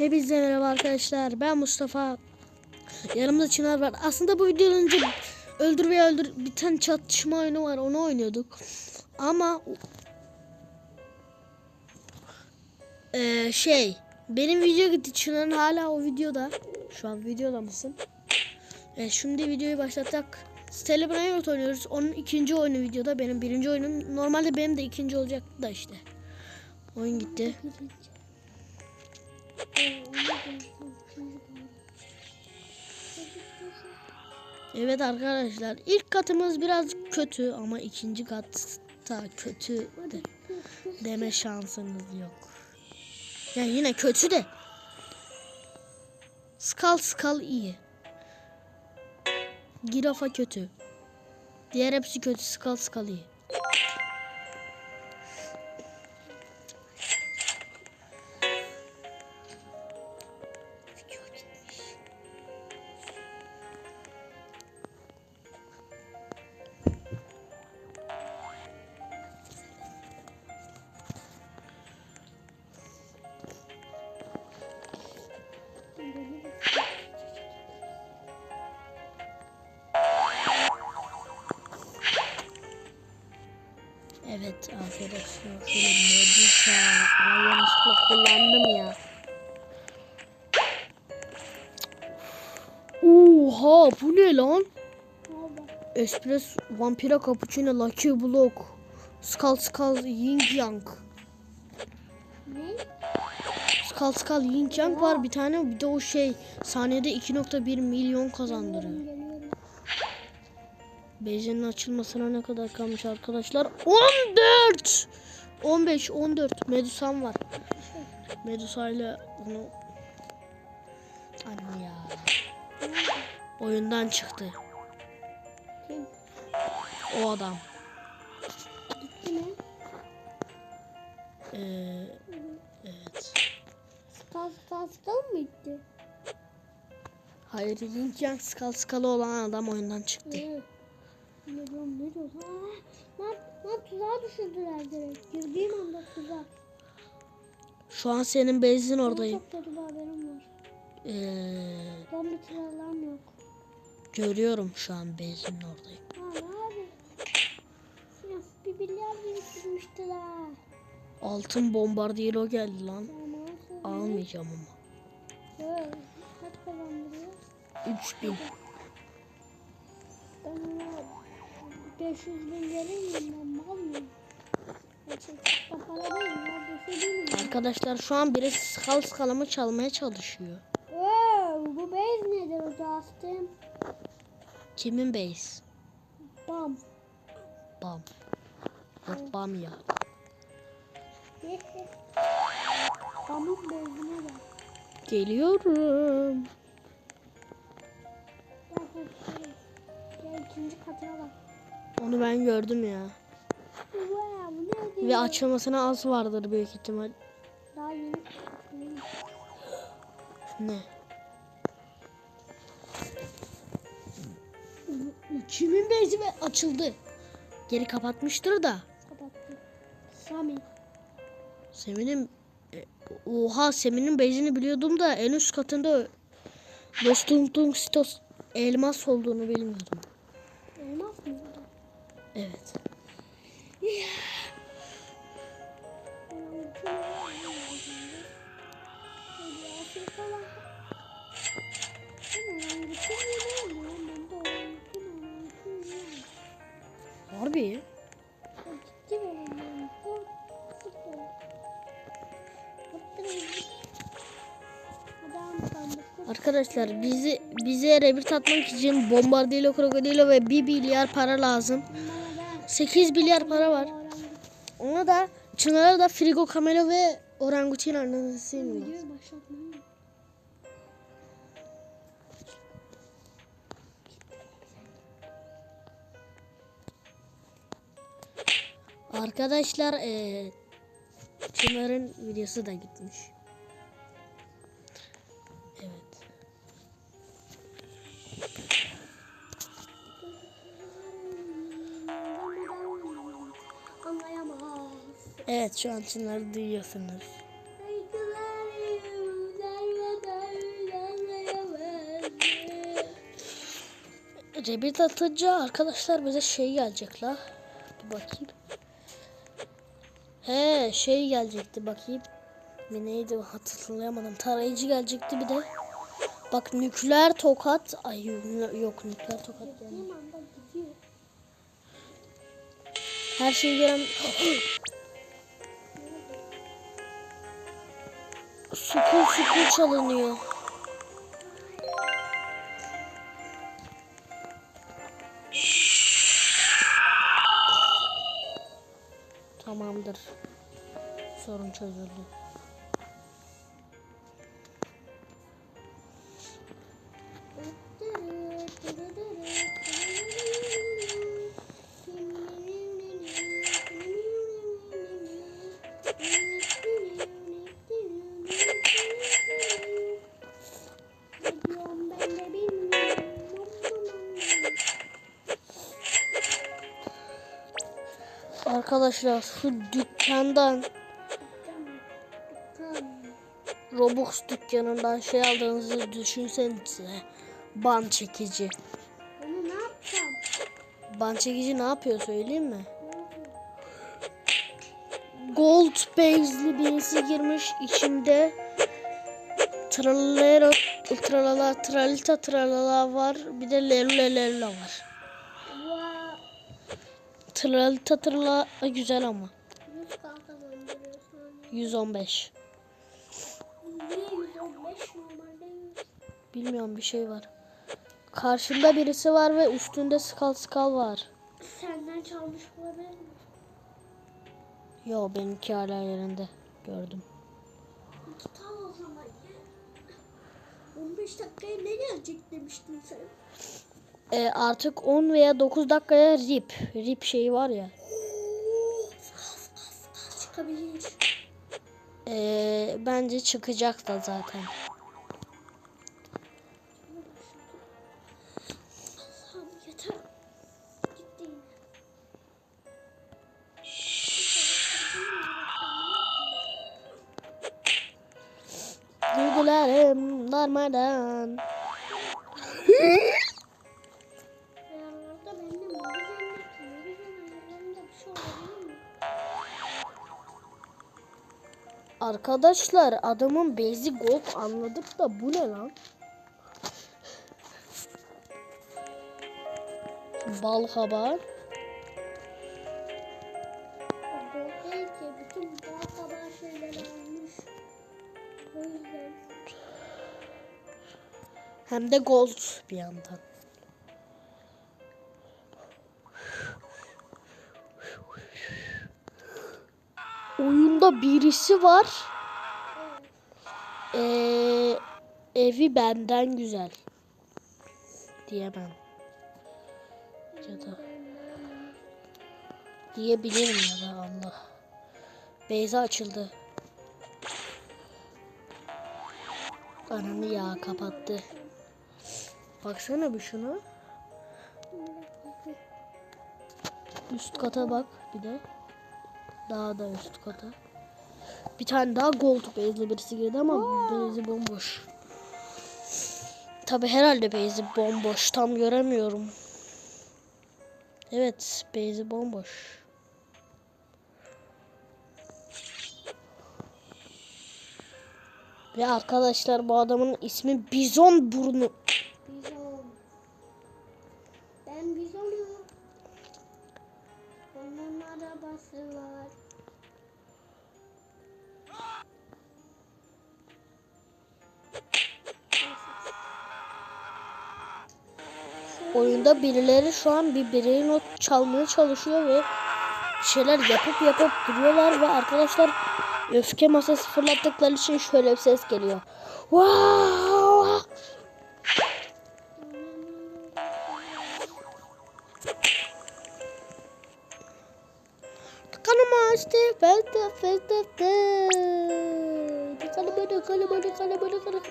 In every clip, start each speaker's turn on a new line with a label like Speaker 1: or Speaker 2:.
Speaker 1: Hepinize merhaba arkadaşlar. Ben Mustafa. Yanımda Çınar var. Aslında bu videodan önce öldür ve öldür bir tane çatışma oyunu var. Onu oynuyorduk. Ama Ee, şey benim video gitti. Çınar'ın hala o videoda. Şu an videoda mısın? Evet, şimdi videoyu başlattık. Celebrate oynuyoruz. Onun ikinci oyunu videoda. Benim birinci oyunum. Normalde benim de ikinci olacaktı da işte. Oyun gitti. Evet arkadaşlar ilk katımız biraz kötü ama ikinci kat da kötü de, deme şansınız yok. Yani yine kötü de. Skal skal iyi. Girafa kötü. Diğer hepsi kötü. Skal skal iyi. Evet arkadaşlar şöyle Medusa Ay, yanlışlıkla kullandım ya. Oha bu ne lan? Espresso, Vampira Cappuccino, Lucky Block, Skull Skull, Yin Yang.
Speaker 2: Ne?
Speaker 1: Skull Skull Yin Yang var bir tane bir de o şey saniyede 2.1 milyon kazandırıyor. Beyzinin açılmasına ne kadar kalmış arkadaşlar? 14! 15, 14. Medusam var. Medusa ile onu... Anne ya. Oyundan çıktı.
Speaker 2: Kim?
Speaker 1: O adam.
Speaker 2: Gitti mi?
Speaker 1: Ee, evet.
Speaker 2: Stas Tastal mı gitti?
Speaker 1: Hayır, Yin Yang skal skalı olan adam oyundan çıktı.
Speaker 2: Evet. Diyorum ne diyorsun? Aa, lan, lan tuzağa düşürdüler direkt. Girdiğim anda tuzak.
Speaker 1: Şu an senin
Speaker 2: Benim
Speaker 1: oradayım.
Speaker 2: Çok kötü bir haberim var.
Speaker 1: Ee,
Speaker 2: Bomba silahlarım yok.
Speaker 1: görüyorum şu an bezinin oradayım.
Speaker 2: Aa abi. Ya bir milyar biriktirmiştiler.
Speaker 1: Altın bombardiyero geldi lan.
Speaker 2: Tamam.
Speaker 1: Almayacağım ama.
Speaker 2: Evet. Kaç kazandırıyor?
Speaker 1: 3000.
Speaker 2: Ben 500 bin vereyim ben mal mıyım? Gerçekten para değil ya. 500 bin mi?
Speaker 1: Arkadaşlar şu an biri skal skalımı çalmaya çalışıyor.
Speaker 2: Oo, bu bez nedir Justin?
Speaker 1: Kimin base?
Speaker 2: Bam.
Speaker 1: Bam. Yok bam ya.
Speaker 2: Bamın bezine gel.
Speaker 1: Geliyorum.
Speaker 2: Gel gel gel. Gel ikinci katına bak.
Speaker 1: Onu ben gördüm ya. Ve açılmasına az vardır büyük ihtimal.
Speaker 2: Daha yeni. yeni.
Speaker 1: Ne? Kimin bezi açıldı? Geri kapatmıştır da.
Speaker 2: Kapattım. Sami.
Speaker 1: Semin'in e, oha Semin'in bezini biliyordum da en üst katında Dostum Stos elmas olduğunu bilmiyordum. Evet. Harbi. Arkadaşlar bizi bize revir tatmak için bombardilo, krokodilo ve 1 milyar para lazım. 8 milyar para var. Ona da Çınar'a da frigo kamera ve orangutan ananası iniyor.
Speaker 2: Videoyu başlatmayı
Speaker 1: Arkadaşlar eee Çınar'ın videosu da gitmiş. Evet şu an çınları duyuyorsunuz. Cebir atınca arkadaşlar bize şey gelecek la. Bir bakayım. He şey gelecekti bakayım. Bir neydi hatırlayamadım. Tarayıcı gelecekti bir de. Bak nükleer tokat. Ay yok nükleer tokat. Yani. Her şeyi gören... Sukul sukul çalınıyor. Tamamdır. Sorun çözüldü. Arkadaşlar şu dükkandan Robux dükkanından şey aldığınızı düşünsenize. Ban çekici.
Speaker 2: Onu ne yapacağım?
Speaker 1: Ban çekici ne yapıyor söyleyeyim mi? Gold base'li birisi girmiş içinde tralala tralala tralita tralala var bir de lelulelella var. Tralita tralala güzel ama.
Speaker 2: Yüz kan kazandırıyorsun.
Speaker 1: 115.
Speaker 2: Niye 115 normalde 100?
Speaker 1: Bilmiyorum bir şey var. Karşında birisi var ve üstünde skal skal var.
Speaker 2: Senden çalmış olabilir mi?
Speaker 1: Yo benimki hala yerinde. Gördüm.
Speaker 2: İki tane o zaman ya. 15 dakikaya ne gelecek demiştin sen?
Speaker 1: Ee, artık 10 veya 9 dakikaya rip. Rip şeyi var ya.
Speaker 2: Çıkabilir.
Speaker 1: Ee, bence çıkacak da zaten. Duygularım darmadan. Arkadaşlar adamın basic gold anladık da bu ne lan? Bal haber. Hem de gold bir yandan. Oyunda birisi var. Ee, evi benden güzel. Diyemem. Ya da diyebilirim ya da Allah. Beyza açıldı. Ananı ya kapattı. Baksana bir şuna. Üst kata bak bir de. Daha da üst kata. Bir tane daha gold base'li birisi girdi ama base'i bomboş. Tabi herhalde base'i bomboş. Tam göremiyorum. Evet base'i bomboş. Ve arkadaşlar bu adamın ismi Bizon Burnu.
Speaker 2: Bizon. Ben bizonum. Onun arabası var.
Speaker 1: Oyunda birileri şu an bir bireyin not çalmaya çalışıyor ve şeyler yapıp yapıp duruyorlar ve arkadaşlar öfke masası fırlattıkları için şöyle bir ses geliyor. Wow! Kanıma işte feste feste feste. Kanıma kanıma kanıma kanıma.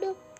Speaker 1: Bir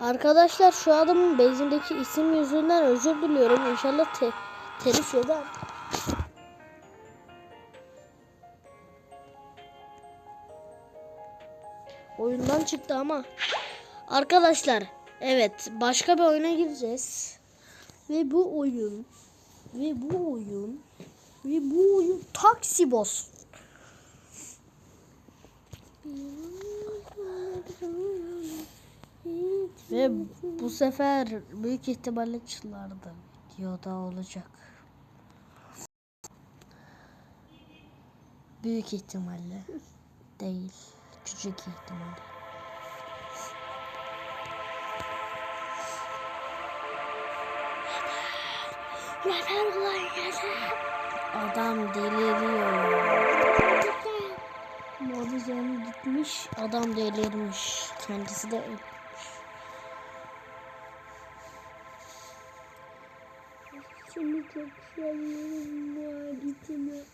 Speaker 1: Arkadaşlar şu adamın bezindeki isim yüzünden özür diliyorum. İnşallah te telif yemem. Oyundan çıktı ama. Arkadaşlar evet başka bir oyuna gireceğiz. Ve bu oyun ve bu oyun ve bu oyun Taksi Boss. Ve bu sefer büyük ihtimalle çıllardı. Videoda olacak. Büyük ihtimalle. Değil. Küçük ihtimalle.
Speaker 2: Yeter ulan yeter.
Speaker 1: Adam deliriyor. Mavizon gitmiş. Adam delirmiş. Kendisi de
Speaker 2: Seni çok seviyorum vaditime.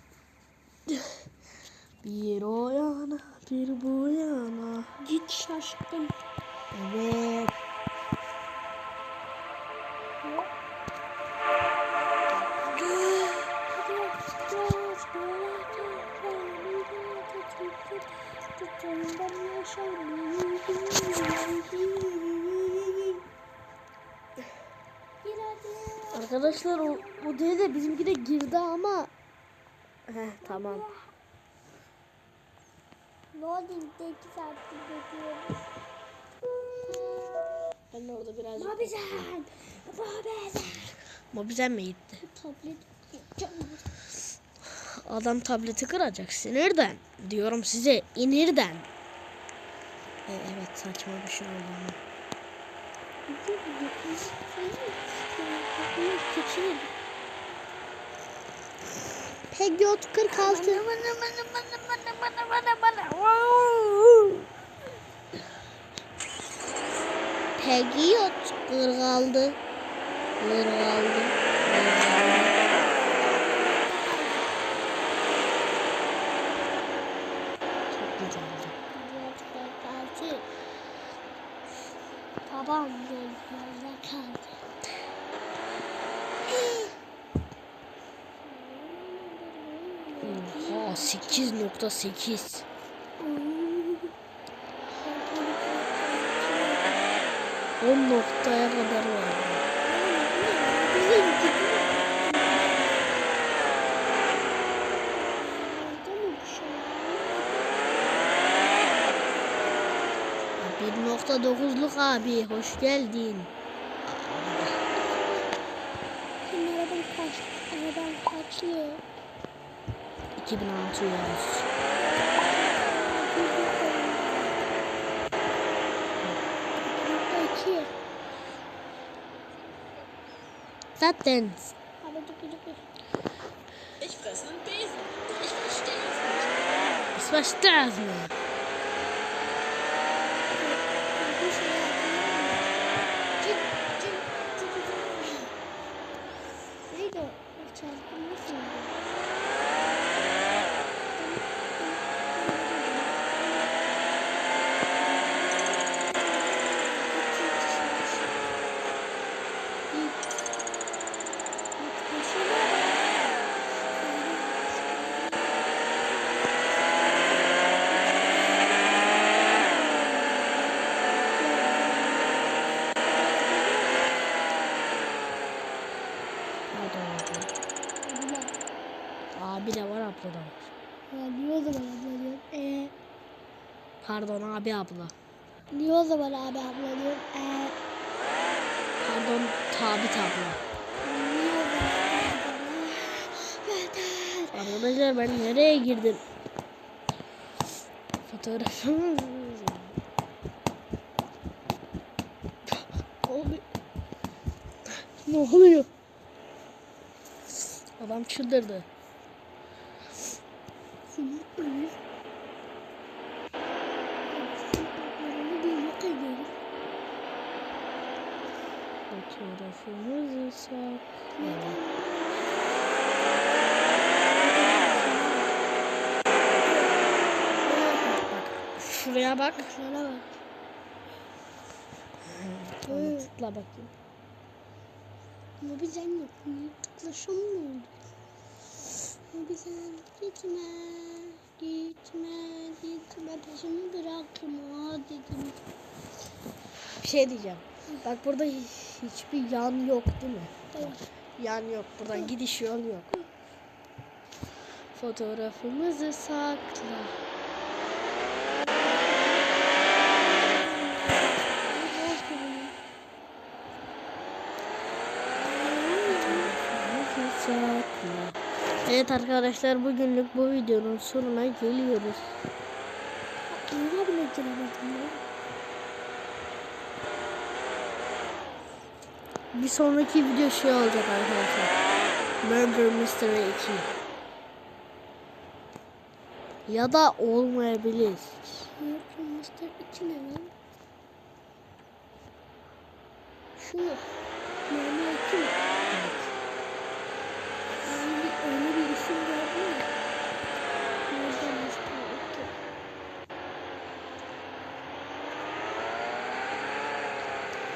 Speaker 1: Bir o yana bir bu yana.
Speaker 2: Git şaşkın.
Speaker 1: Evet. Arkadaşlar o, o değil de bizimki de girdi ama. Heh tamam.
Speaker 2: Loading'de 2 saattir bekliyorum.
Speaker 1: Ben de orada birazcık.
Speaker 2: Mobizan! Mobizan!
Speaker 1: Mobizen mi gitti?
Speaker 2: Tablet
Speaker 1: Adam tableti kıracak sinirden. Diyorum size inirden. E, evet saçma bir şey oldu ama. Pegyot 46. Pegyot 46. 46. Çok güzeldi.
Speaker 2: Babam gözlerine kaldı.
Speaker 1: Oha 8.8. 10 noktaya kadar var. Bir nokta dokuzluk abi hoş geldin.
Speaker 2: Senin araban kaç? Araban kaçlı? 2006 Aqui. Tá tendo.
Speaker 3: Ich fresse einen Besen. Ich verstehe es nicht.
Speaker 1: Es
Speaker 2: war
Speaker 1: Pardon abi abla.
Speaker 2: niye o zaman abi abla diyorsun? Ee,
Speaker 1: Pardon Tabit abla. Arkadaşlar ben nereye girdim? Fotoğrafım. Ne oluyor? Adam çıldırdı. Bakıyoruz inşaat. Şuraya bak.
Speaker 2: Şuraya bak.
Speaker 1: Onu tıkla bakayım.
Speaker 2: Ama biz en yakın tıklaşan mı oldu? Ama biz en gitme, gitme, gitme peşimi bırakma dedim.
Speaker 1: Bir şey diyeceğim. Bak burada hi- hiçbir yan yok değil mi?
Speaker 2: Evet.
Speaker 1: Yan yok. Buradan gidiş yol yok. Fotoğrafımızı sakla. Evet arkadaşlar bugünlük bu videonun sonuna geliyoruz.
Speaker 2: Niye bile giremedim
Speaker 1: Bir sonraki video şey olacak arkadaşlar. Murder Mystery 2. Ya da olmayabilir.
Speaker 2: Murder Master 2 ne lan? Şu mu? Murder 2 mi? Öyle bir, öyle bir isim gördün mü? Murder Master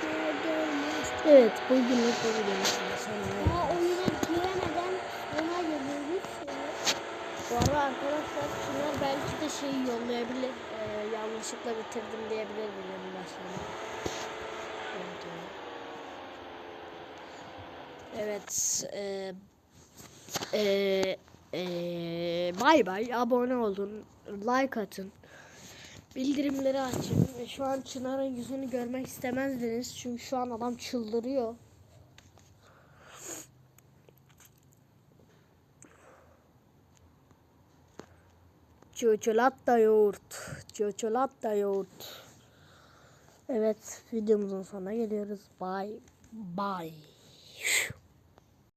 Speaker 2: 2. Murder Master.
Speaker 1: Evet bugünlük bu videonun sonuna
Speaker 2: Daha oyuna giremeden ona geliyoruz. Evet.
Speaker 1: Bu arada arkadaşlar Çınar belki de şeyi yollayabilir. Ee, yanlışlıkla bitirdim diyebilir videonun başlarına. Evet. E, e, e, bay bay. Abone olun. Like atın. Bildirimleri açın. Şu an Çınar'ın yüzünü görmek istemezdiniz. Çünkü şu an adam çıldırıyor. Çikolata yoğurt. Çikolata yoğurt. Evet videomuzun sonuna geliyoruz. Bye bye.